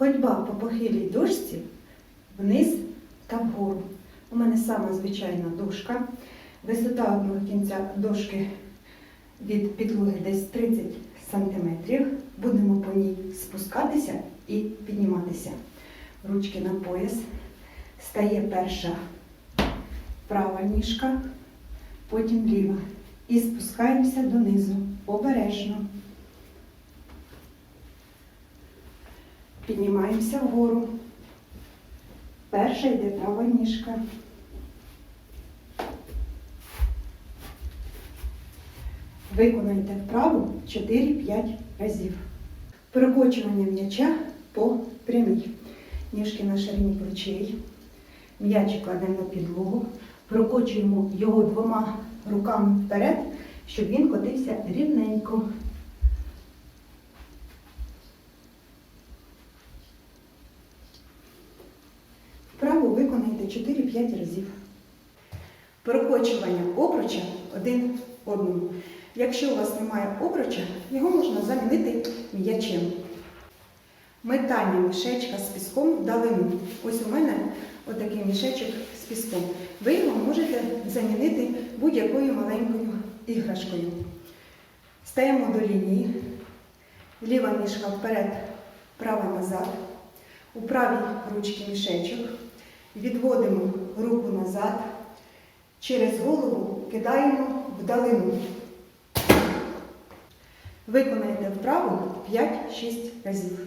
Ходьба по похилій дошці вниз та вгору. У мене сама звичайна дошка. Висота одного кінця дошки від підлоги десь 30 см. Будемо по ній спускатися і підніматися. Ручки на пояс. Стає перша права ніжка, потім ліва. І спускаємося донизу. Обережно. Піднімаємося вгору. Перша йде права ніжка. Виконайте вправу 4-5 разів. Перекочування м'яча по прямій. Ніжки на ширині плечей. М'яч кладемо на підлогу. Прокочуємо його двома руками вперед, щоб він котився рівненько. Вправу виконайте 4-5 разів. Прокочування обруча один одному. Якщо у вас немає обруча, його можна замінити м'ячем. Метання мішечка з піском в. Ось у мене отакий мішечок з піском. Ви його можете замінити будь-якою маленькою іграшкою. Стаємо до лінії. Ліва ніжка вперед, права назад. У правій ручці мішечок. Відводимо руку назад. Через голову кидаємо вдалину. Виконайте вправу 5-6 разів.